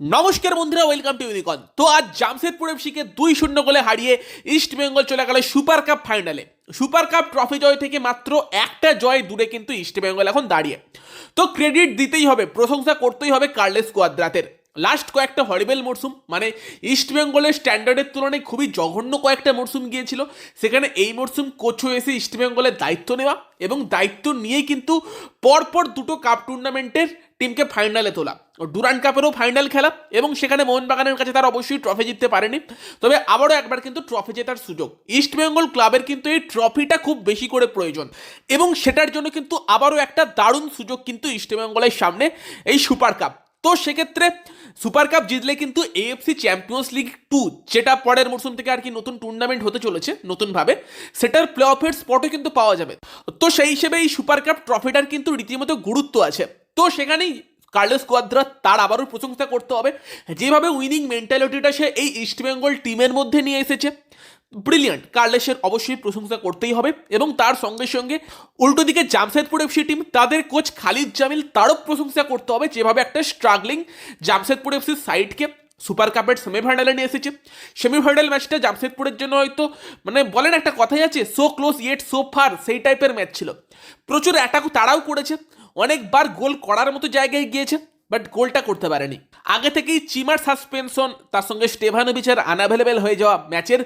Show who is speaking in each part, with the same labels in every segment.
Speaker 1: নমস্কার বন্ধুরা welcome to ইউনিকন তো আজ জামশেদপুর এফসিকে দুই শূন্য গোলে হারিয়ে ইস্ট বেঙ্গল চলে গেল সুপার কাপ ফাইনালে সুপার কাপ ট্রফি জয় থেকে মাত্র একটা জয় দূরে কিন্তু ইস্ট বেঙ্গল এখন দাঁড়িয়ে। তো ক্রেডিট দিতেই হবে, প্রশংসা করতেই হবে কার্লেস কোয়াদ্রাতের লাস্ট কয়েকটা হরিবেল মরসুম মানে ইস্ট বেঙ্গলের স্ট্যান্ডার্ডের তুলনায় খুবই জঘন্য কয়েকটা মরসুম গিয়েছিল। সেখানে এই মরসুম কোচ হয়ে এসে ইস্ট বেঙ্গলের দায়িত্ব নেওয়া এবং দায়িত্ব নিয়েই কিন্তু পরপর দুটো কাপ টুর্নামেন্টের টিমকে ফাইনালে তোলা। ডুরান্ড কাপেরও ফাইনাল খেলা এবং সেখানে মোহনবাগানের কাছে তারা অবশ্যই ট্রফি জিততে পারেনি। তবে আবারও একবার কিন্তু ট্রফি জেতার সুযোগ। ইস্টবেঙ্গল ক্লাবের কিন্তু এই ট্রফিটা খুব বেশি করে প্রয়োজন এবং সেটার জন্য কিন্তু আবারও একটা দারুণ সুযোগ কিন্তু ইস্টবেঙ্গলের সামনে, এই সুপার কাপ। তো সেক্ষেত্রে সুপার কাপ জিতলে কিন্তু এএফসি চ্যাম্পিয়ন্স লিগ টু যেটা পরের মরশুম থেকে আর কি নতুন টুর্নামেন্ট হতে চলেছে, নতুনভাবে, সেটার প্লে অফের স্পটও কিন্তু পাওয়া যাবে। তো সেই হিসেবে এই সুপার কাপ ট্রফিটার কিন্তু রীতিমতো গুরুত্ব আছে। তো সেখানেই কার্লোস কোয়াদ্রা তার আবারও প্রশংসা করতে হবে, যেভাবে উইনিং মেন্টালিটিটা সে এই ইস্টবেঙ্গল টিমের মধ্যে নিয়ে এসেছে। ব্রিলিয়ান্ট। কার্লেসের অবশ্যই প্রশংসা করতেই হবে এবং তার সঙ্গে সঙ্গে উল্টো দিকে জামশেদপুর এফসি টিম, তাদের কোচ খালিদ জামিল তারও প্রশংসা করতে হবে যেভাবে একটা স্ট্রাগলিং জামশেদপুর এফসির সাইডকে সুপার কাপের সেমিফাইনালে নিয়ে এসেছে। সেমিফাইনাল ম্যাচটা জামশেদপুরের জন্য হয়তো মানে বলেন একটা কথাই আছে so close yet so far সেই টাইপের ম্যাচ ছিল। প্রচুর অ্যাটাকও তারাও করেছে, অনেকবার গোল করার মতো জায়গায় গিয়েছে বাট গোলটা করতে পারেনি। আগে থেকেই চিমার সাসপেনশন তার সঙ্গে স্টেভানোভিচের আনঅ্যাভেলেবেল হয়ে যাওয়া ম্যাচের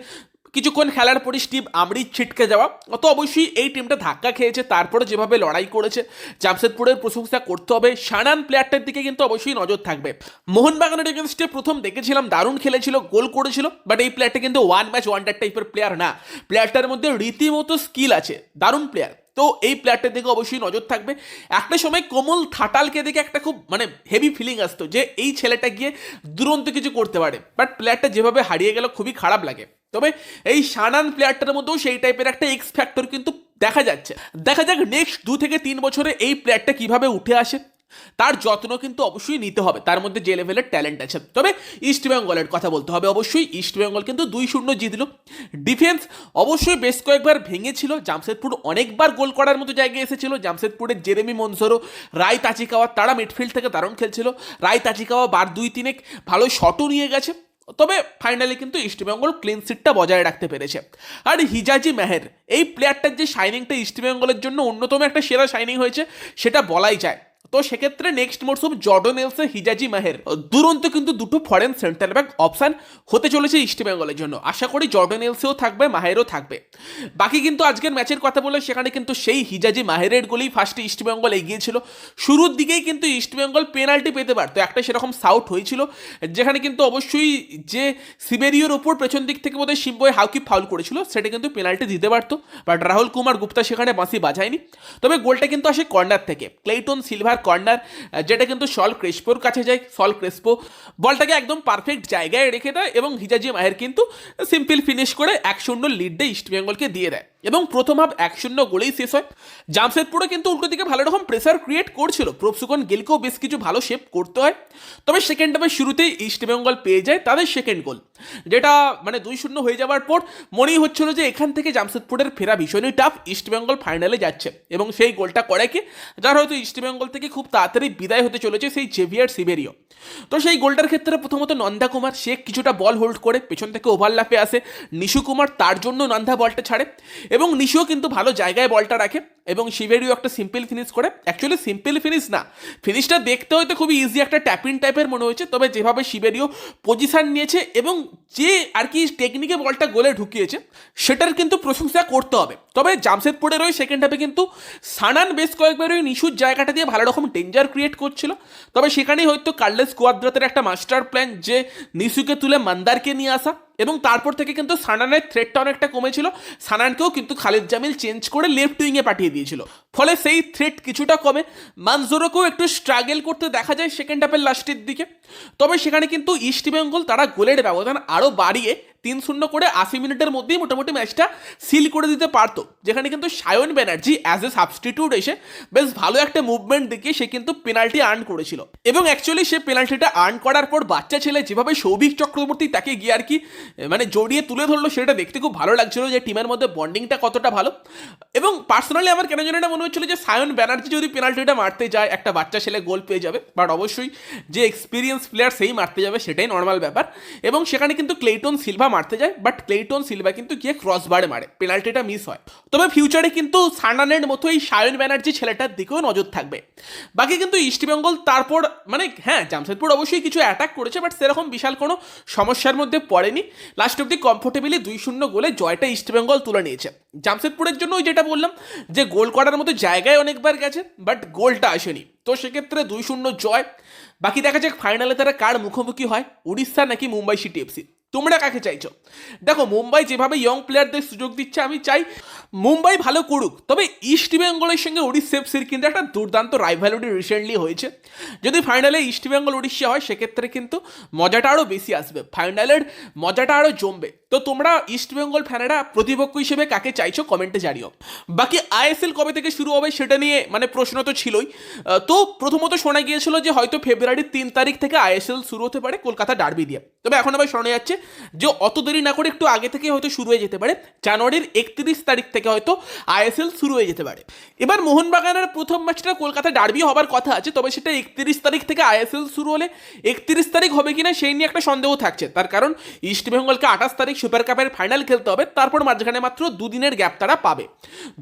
Speaker 1: কিছুক্ষণ খেলার পরই স্টিভ আমরি ছিটকে যাওয়া, অত অবশ্যই এই টিমটা ধাক্কা খেয়েছে তারপরে যেভাবে লড়াই করেছে, জামশেদপুরের প্রশংসা করতে হবে, সানান প্লেয়ারটার দিকে কিন্তু অবশ্যই নজর থাকবে। মোহনবাগানের এগেনস্টে প্রথম দেখেছিলাম, দারুণ খেলেছিল, গোল করেছিল বাট এই প্লেয়ারটা কিন্তু ওয়ান ম্যাচ ওয়ান্ডার টাইপের প্লেয়ার না। প্লেয়ারটার মধ্যে রীতিমতো স্কিল আছে, দারুণ প্লেয়ার তো এই প্লেয়ারটার দিকে অবশ্যই নজর থাকবে। একটা সময় কোমল থাটালকে দেখে একটা খুব মানে হেভি ফিলিং আসতো যে এই ছেলেটা গিয়ে দুরন্ত কিছু করতে পারে বাট প্লেয়ারটা যেভাবে হারিয়ে গেল, খুবই খারাপ লাগে। তবে এই সানান প্লেয়ারটার মধ্যেও সেই টাইপের একটা এক্স ফ্যাক্টর কিন্তু দেখা যাচ্ছে। দেখা যাক নেক্সট দু থেকে তিন বছরে এই প্লেয়ারটা কীভাবে উঠে আসে। তার যত্ন কিন্তু অবশ্যই নিতে হবে। তার মধ্যে যে লেভেলের ট্যালেন্ট আছে। তবে ইস্ট বেঙ্গলের কথা বলতে হবে অবশ্যই। ইস্ট বেঙ্গল কিন্তু দুই শূন্য জিতল। ডিফেন্স অবশ্যই বেশ কয়েকবার ভেঙেছিল। জামশেদপুর অনেকবার গোল করার মতো জায়গায় এসেছিল। জামশেদপুরের জেরেমি মনসরো রায় তাচিকাওয়া তারা মিডফিল্ড থেকে দারুণ খেলছিল। রায় তাচিকাওয়া বার দুই তিনেক ভালো শটও নিয়ে গেছে। তবে ফাইনালি কিন্তু ইস্টবেঙ্গল ক্লিন সিটটা বজায় রাখতে পেরেছে। আর হিজাজি মেহের, এই প্লেয়ারটার যে শাইনিংটা ইস্টবেঙ্গলের জন্য অন্যতম একটা সেরা শাইনিং হয়েছে, সেটা বলাই যায়। তো সেক্ষেত্রে নেক্সট মরসুম জর্ডন এলসে হিজাজি মাহের দুরন্ত কিন্তু দুটো ফরেন সেন্টার ব্যাক অপশান হতে চলেছে ইস্ট বেঙ্গলের জন্য। আশা করি জর্ডন এলসেও থাকবে মাহেরও থাকবে। বাকি কিন্তু আজকের ম্যাচের কথা বলে, সেখানে কিন্তু সেই হিজাজি মাহেরের গোলেই ফার্স্টে ইস্ট বেঙ্গল এগিয়েছিল শুরুর দিকেই কিন্তু ইস্ট বেঙ্গল পেনাল্টি পেতে পারতো। একটা সেরকম সাউট হয়েছিল, যেখানে কিন্তু অবশ্যই যে সিবেরিওর ওপর পেছন দিক থেকে বোধহয় সিম্বয় হাউকি ফাউল করেছিল, সেটা কিন্তু পেনাল্টি দিতে পারতো। বাট রাহুল কুমার গুপ্তা সেখানে বাঁশি বাজায়নি। তবে গোলটা কিন্তু আসে কর্নার থেকে। ক্লেইটন সিলভার কর্নার যেটা কিন্তু সল ক্রেসপোর কাছে যায় সল ক্রেসপো। বলটাকে একদম পারফেক্ট জায়গায় রেখে দেয় এবং হিজাজি মাহের কিন্তু সিম্পল ফিনিশ করে এক শূন্য লিডে ইস্টবেঙ্গলকে দিয়ে দেয়। এবং প্রথম হাফ এক শূন্য গোলেই শেষ হয়। জামশেদপুরে কিন্তু উল্টো দিকে ভালো রকম প্রেসার ক্রিয়েট করছিল। প্রফসুকন গিলকেও বেশ কিছু ভালো শেপ করতে হয়। তবে সেকেন্ড হাফে শুরুতেই ইস্টবেঙ্গল পেয়ে যায় তাদের সেকেন্ড গোল যেটা মানে দুই শূন্য হয়ে যাওয়ার পর মনেই হচ্ছিল যে এখান থেকে জামশেদপুরের ফেরা ভীষণই টাফ ইস্টবেঙ্গল ফাইনালে যাচ্ছে। এবং সেই গোলটা করে কি যার হয়তো ইস্টবেঙ্গল থেকে খুব তাড়াতাড়ি বিদায় হতে চলেছে সেই জেভিয়ার সিবেরিও তো সেই গোলটার ক্ষেত্রে প্রথমত নন্দা কুমার, সে কিছুটা বল হোল্ড করে, পেছন থেকে ওভারল্যাপে আসে। নিশু কুমার তার জন্য নন্দা বলটা ছাড়ে। এবং নিশুও কিন্তু ভালো জায়গায় বলটা রাখে এবং শিবেরিও একটা সিম্পল ফিনিশ করে। অ্যাকচুয়ালি সিম্পল ফিনিশ না। ফিনিশটা দেখতে হয়তো খুবই ইজি একটা ট্যাপিন টাইপের মনে হয়েছে, তবে যেভাবে শিবেরিও পজিশন নিয়েছে এবং যে আর কি টেকনিকে বলটা গোলে ঢুকিয়েছে, সেটার কিন্তু প্রশংসা করতে হবে। তবে জামশেদপুরের ওই সেকেন্ড হাফে কিন্তু সানান বেশ কয়েকবার ওই নিশুর জায়গাটা দিয়ে ভালো রকম ডেঞ্জার ক্রিয়েট করছিল। তবে সেখানেই হয়তো কার্লেস কোয়াদ্রাতের একটা মাস্টার প্ল্যান যে নিশুকে তুলে মান্দারকে নিয়ে আসা। এবং তারপর থেকে কিন্তু সানানের থ্রেটটা অনেকটা কমেছিল। সানানকেও কিন্তু খালিদ জামিল চেঞ্জ করে লেফট উইংয়ে পাঠিয়ে দিয়েছিল। ফলে সেই থ্রেট কিছুটা কমে। মানজোরোকেও একটু স্ট্রাগেল করতে দেখা যায় সেকেন্ড হাফের লাস্টের দিকে। তবে সেখানে কিন্তু ইস্ট বেঙ্গল তারা গোলের ব্যবধান আরও বাড়িয়ে তিন শূন্য করে আশি মিনিটের মধ্যেই মোটামুটি ম্যাচটা সিল করে দিতে পারতো। যেখানে কিন্তু Sayan Banerjee as a substitute এসে বেশ ভালো একটা মুভমেন্ট দেখিয়ে সে কিন্তু পেনাল্টি আর্ন করেছিল। এবং অ্যাকচুয়ালি সে পেনাল্টিটা আর্ন করার পর বাচ্চা ছেলে যেভাবে সৌভিক চক্রবর্তী তাকে গিয়ে আর কি মানে জড়িয়ে তুলে ধরলো, সেটা দেখতে খুব ভালো লাগছিল যে টিমের মধ্যে বন্ডিংটা কতটা ভালো। এবং পার্সোনালি আমার কেন জানি মনে হচ্ছিল যে সায়ন ব্যানার্জি যদি পেনাল্টিটা মারতে যায়, একটা বাচ্চা ছেলে গোল পেয়ে যাবে। বাট অবশ্যই যে এক্সপিরিয়েন্স প্লেয়ার সেই মারতে যাবে, সেটাই নর্মাল ব্যাপার। এবং সেখানে কিন্তু ক্লেটন সিলভা মারতে যায় বাট ক্লেটন সিলভা কিন্তু গিয়ে ক্রস বারে মারে। পেনাল্টিটা মিস হয়। তবে ফিউচারে কিন্তু সান্ডানের মতো এই সায়ন ব্যানার্জি ছেলেটার দিকেও নজর থাকবে। বাকি কিন্তু ইস্টবেঙ্গল তারপর মানে হ্যাঁ জামশেদপুর অবশ্যই কিছু অ্যাটাক করেছে বাট সেরকম বিশাল কোনো সমস্যার মধ্যে পড়েনি। লাস্ট অব্দি কমফোর্টেবলি দুই শূন্য গোলে জয়টা ইস্টবেঙ্গল তুলে নিয়েছে। জামশেদপুরের জন্য ওই যেটা বললাম, যে গোল করার মতো জায়গায় অনেকবার গেছে বাট গোলটা আসেনি। তো সেক্ষেত্রে দুই শূন্য জয়। বাকি দেখা যাক ফাইনালে তারা কার মুখোমুখি হয়? উড়িষ্যা নাকি মুম্বাই সিটি এফসি তোমরা কাকে চাইছো? দেখো, মুম্বাই যেভাবে ইয়ং প্লেয়ারদের সুযোগ দিচ্ছে, আমি চাই মুম্বাই ভালো করুক। তবে ইস্ট বেঙ্গলের সঙ্গে উড়িষ্যা এফসির কিন্তু একটা দুর্দান্ত রাইভালিটি রিসেন্টলি হয়েছে। যদি ফাইনালে ইস্ট বেঙ্গল উড়িষ্যা হয়, সেক্ষেত্রে কিন্তু মজাটা আরও বেশি আসবে। ফাইনালের মজাটা আরও জমবে। তো তোমরা ইস্ট বেঙ্গল ফ্যানেরা প্রতিপক্ষ হিসেবে কাকে চাইছো কমেন্টে জানিও। বাকি আইএসএল কবে থেকে শুরু হবে, সেটা নিয়ে মানে প্রশ্ন তো ছিলই। তো প্রথমত শোনা গিয়েছিল যে হয়তো ফেব্রুয়ারির তিন তারিখ থেকে আইএসএল শুরু হতে পারে কলকাতা ডার্বি দিয়ে। তবে এখন আবার শোনা যাচ্ছে যে অত দেরি না করে একটু আগে থেকে হয়তো শুরু হয়ে যেতে পারে। জানুয়ারির একত্রিশ তারিখ থেকে হয়তো আইএসএল শুরু হয়ে যেতে পারে। এবার মোহনবাগানের প্রথম ম্যাচটা কলকাতা ডার্বি হবার কথা আছে, তবে সেটা একত্রিশ তারিখ থেকে আইএসএল শুরু হলে একত্রিশ তারিখ হবে কিনা সেই নিয়ে একটা সন্দেহ থাকছে। তার কারণ ইস্টবেঙ্গলকে আঠাশ তারিখ সুপার কাপের ফাইনাল খেলতে হবে, তারপর মাঝখানে মাত্র দুদিনের গ্যাপ তারা পাবে।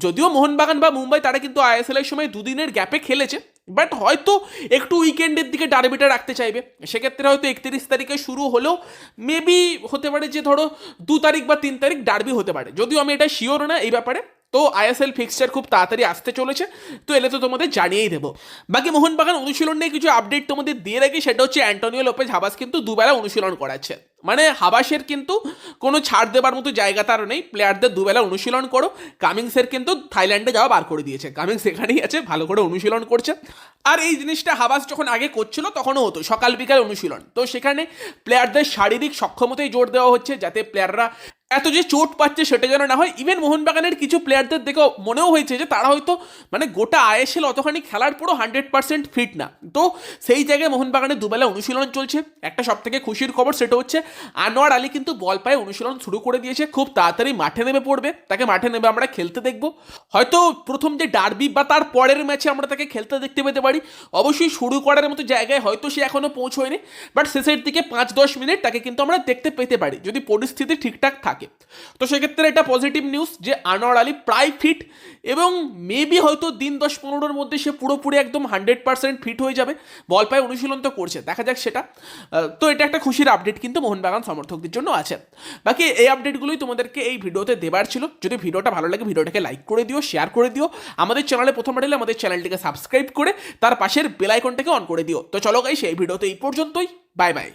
Speaker 1: যদিও মোহনবাগান বা মুম্বাই তারা কিন্তু আইএসএল এর সময় দুদিনের গ্যাপে খেলেছে বাট হয়তো একটু উইকেন্ডের দিকে ডার্বিটা রাখতে চাইবে। সেক্ষেত্রে হয়তো একত্রিশ তারিখে শুরু হলেও মেবি হতে পারে যে ধরো দু তারিখ বা তিন তারিখ ডার্বি হতে পারে। যদিও আমি এটা শিওর না এই ব্যাপারে। তো আইএসএল ফিক্সচার খুব তাড়াতাড়ি আসতে চলেছে। তো এলে তো তোমাদের জানিয়েই দেবো। বাকি মোহনবাগান অনুশীলন নিয়ে কিছু আপডেট তোমাদের দিয়ে রাখি। সেটা হচ্ছে অ্যান্টোনিও লোপেজ হাবাস কিন্তু দুবেলা অনুশীলন করাচ্ছে। মানে হাবাসের কিন্তু কোনো ছাড় দেবার মতো জায়গা তার নেই। প্লেয়ারদের দুবেলা অনুশীলন করো। কামিংসের কিন্তু থাইল্যান্ডে যাওয়া বার করে দিয়েছে। কামিংস এখানেই আছে, ভালো করে অনুশীলন করছে। আর এই জিনিসটা হাবাস যখন আগে করছিল, তখনও হতো, সকাল বিকাল অনুশীলন। তো সেখানে প্লেয়ারদের শারীরিক সক্ষমতায় জোর দেওয়া হচ্ছে, যাতে প্লেয়াররা এত যে চোট পাচ্ছে সেটা যেন না হয়। ইভেন মোহনবাগানের কিছু প্লেয়ারদের দেখে মনেও হয়েছে যে, তারা হয়তো মানে গোটা আইএসএল অতখানি খেলার পরও হান্ড্রেড পার্সেন্ট ফিট না। তো সেই জায়গায় মোহনবাগানের দুবেলা অনুশীলন চলছে। একটা সব থেকে খুশির খবর সেটা হচ্ছে, আনোয়ার আলী কিন্তু বল পায়ে অনুশীলন শুরু করে দিয়েছে। খুব তাড়াতাড়ি মাঠে নেমে পড়বে। তাকে মাঠে নেমে আমরা খেলতে দেখব। হয়তো প্রথম যে ডার্বি বা তার পরের ম্যাচে আমরা তাকে খেলতে দেখতে পেতে পারি। অবশ্যই শুরু করার মতো জায়গায় হয়তো সে এখনও পৌঁছয়নি বাট শেষের দিকে পাঁচ দশ মিনিট তাকে কিন্তু আমরা দেখতে পেতে পারি, যদি পরিস্থিতি ঠিকঠাক থাকে। তো সেক্ষেত্রে এটা পজিটিভ নিউজ যে আনোয়ার আলী প্রায় ফিট এবং মেবি হয়তো দিন দশ পনেরোর মধ্যে সে পুরোপুরি একদম হান্ড্রেড পার্সেন্ট ফিট হয়ে যাবে, বল পায়ে অনুশীলন তো করছে, দেখা যাক সেটা। তো এটা একটা খুশির আপডেট কিন্তু মোহনবাগান সমর্থকদের জন্য আছে। বাকি এই আপডেটগুলোই তোমাদেরকে এই ভিডিওতে দেবার ছিল। যদি ভিডিওটা ভালো লাগে, ভিডিওটাকে লাইক করে দিও শেয়ার করে দিও। আমাদের চ্যানেলে প্রথম আমাদের চ্যানেলটিকে সাবস্ক্রাইব করে তার পাশের বেলাইকনটাকে অন করে দিও। তো চলো গাই সেই ভিডিওতে এই পর্যন্তই। Bye bye